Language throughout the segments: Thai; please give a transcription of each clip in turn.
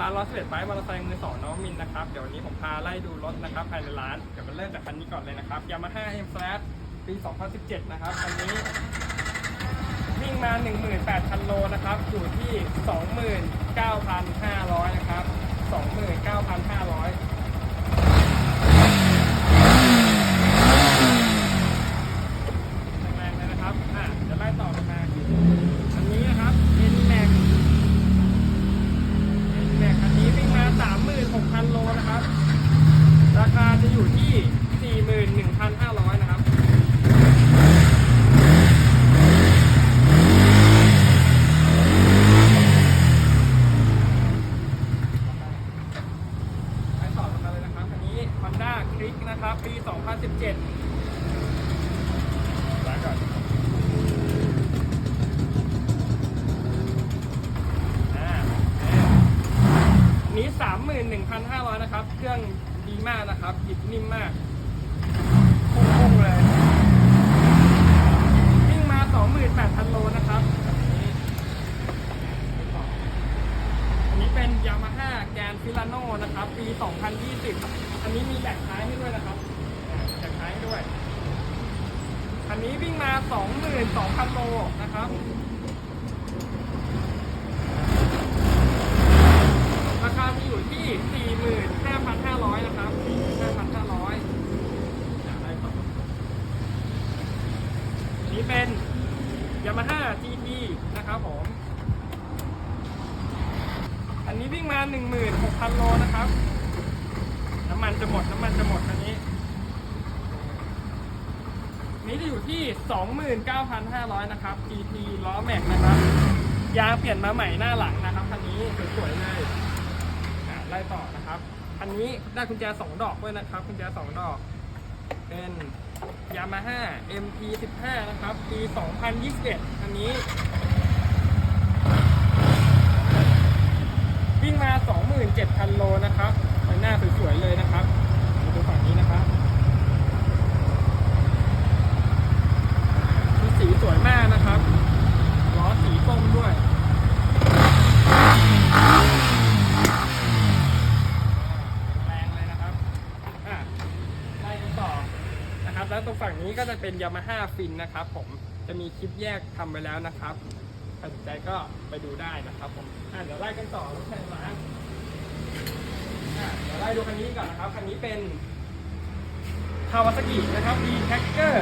ร้านร้อยสิบเอ็ดไฟมอเตอร์ไซค์มือสองน้องมินนะครับ เดี๋ยววันนี้ผมพาไล่ดูรถนะครับภายในร้าน เดี๋ยวมาเริ่มจากคันนี้ก่อนเลยนะครับ Yamaha M Slash ปี 2017 นะครับ คันนี้ วิ่งมา 18,000 โลนะครับ อยู่ที่ 29,500 นะครับ 29,500 แรงๆเลยนะครับ อะจะไล่ต่อกันมา อันนี้นะครับ N Max N Max อันนี้วิ่งมา 36,000 โลนะครับ ราคาจะอยู่ที่ 41,500 นะครับ ไปต่อกันมาเลยนะครับ อันนี้ Honda Click นะครับปี 2017แล้วก่อนอ่าอันนี้ 31,500 นะครับ เครื่องดีมากนะครับหยิบนิ่มมากพุ่งๆเลยวิ่งมา 28,000 โลนะครับ อันนี้เป็น Yamaha Grand Filano นะครับ ปี 2020 อันนี้มีแบกท้ายให้ด้วยนะครับแบกท้ายให้ด้วย อันนี้วิ่งมา 22,000 โลนะครับ ราคาจะอยู่ที่ 45,500 นะครับ 45,500อะไรต่ออันนี้เป็น Yamaha GT นะครับผม อันนี้วิ่งมา 16,000 โลนะครับ น้ำมันจะหมด น้ำมันจะหมดอันนี้ นี้จะอยู่ที่ 29,500 นะครับ GT ล้อแม็กนะครับ ยางเปลี่ยนมาใหม่หน้าหลังนะครับคันนี้สวยๆเลยไล่ต่อนะครับคันนี้ได้กุญแจ 2 ดอกด้วยนะครับ กุญแจ 2 ดอก เป็น Yamaha MT15 นะครับ ปี 2021 อันนี้ วิ่ง มา 27,000 โลนะครับหน้าสวยๆเลยนะครับมาดูฝั่งนี้นะครับสีสวยมากนะครับล้อสีส้มด้วยแรงเลยนะครับไล่กันต่อนะครับ แล้วตรงฝั่งนี้ก็จะเป็น Yamaha Fin นนะครับ ผมจะมีคลิปแยกทำไปแล้วนะครับสนใจก็ไปดูได้นะครับผมเดี๋ยวไล่กันต่อรถแข่งร้า เดี๋ยวไล่ดูคันนี้ก่อนนะครับ คันนี้เป็นคาวาซากินะครับ d Tracker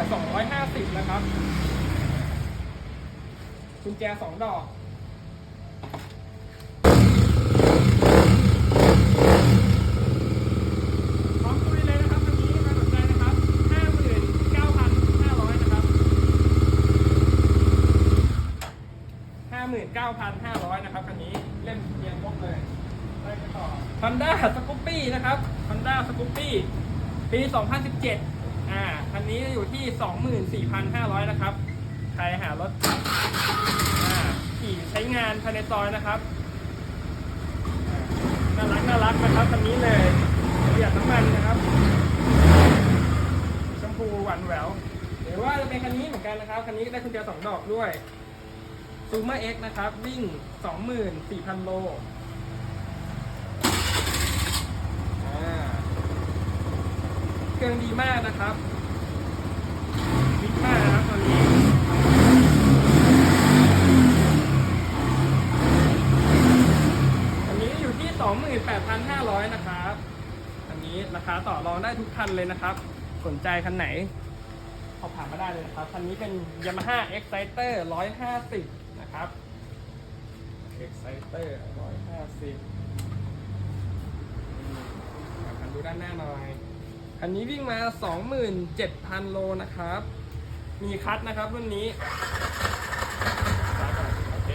250 นะครับกุญแจสองดอกพร้อมคุยเลยนะครับ คันนี้ใครสนใจนะครับ59,500นะ ครันะครับคันนี้เล่มเรียงครบเลยไปกันต่อนะครับ Honda Scoopy ปี 2017 อ่า คันนี้อยู่ที่ 24,500 นะครับ ใครหารถ อ่า ขี่ใช้งานภายในซอยนะครับ น่ารักน่ารักนะครับคันนี้เลยประหยัดน้ำมันนะครับ ชมพูหวานแหววหรือว่าจะเป็นคันนี้เหมือนกันนะครับ คันนี้ได้กุญแจสองดอกด้วยซูเมอร์เอ็กนะครับ วิ่ง 24,000 โลอ่า เครื่องดีมากนะครับวิกมากนะครับตอนนี้อันนี้อยู่ที่ 28,500 นะครับ อันนี้ราคาต่อรองได้ทุกคันเลยนะครับ สนใจคันไหนสอบถามมาได้เลยนะครับ คันนี้เป็น Yamaha Exciter 150 นะครับ Exciter 150คันดูด้านหน้าหน่อย คันนี้วิ่งมา 27,000 โลนะครับ มีคัทนะครับรุ่นนี้โอเค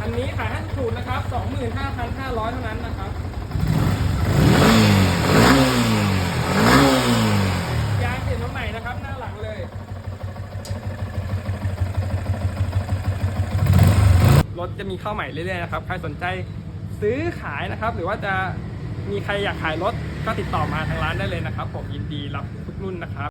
อันนี้ขายให้ถูกนะครับ 25,500 เท่านั้นนะครับ ยางเปลี่ยนมาใหม่นะครับ หน้าหลังเลย รถจะมีเข้าใหม่เรื่อยๆนะครับ ใครสนใจซื้อขายนะครับ หรือว่าจะ มีใครอยากขายรถก็ติดต่อมาทางร้านได้เลยนะครับ ผมยินดีรับทุกรุ่นนะครับ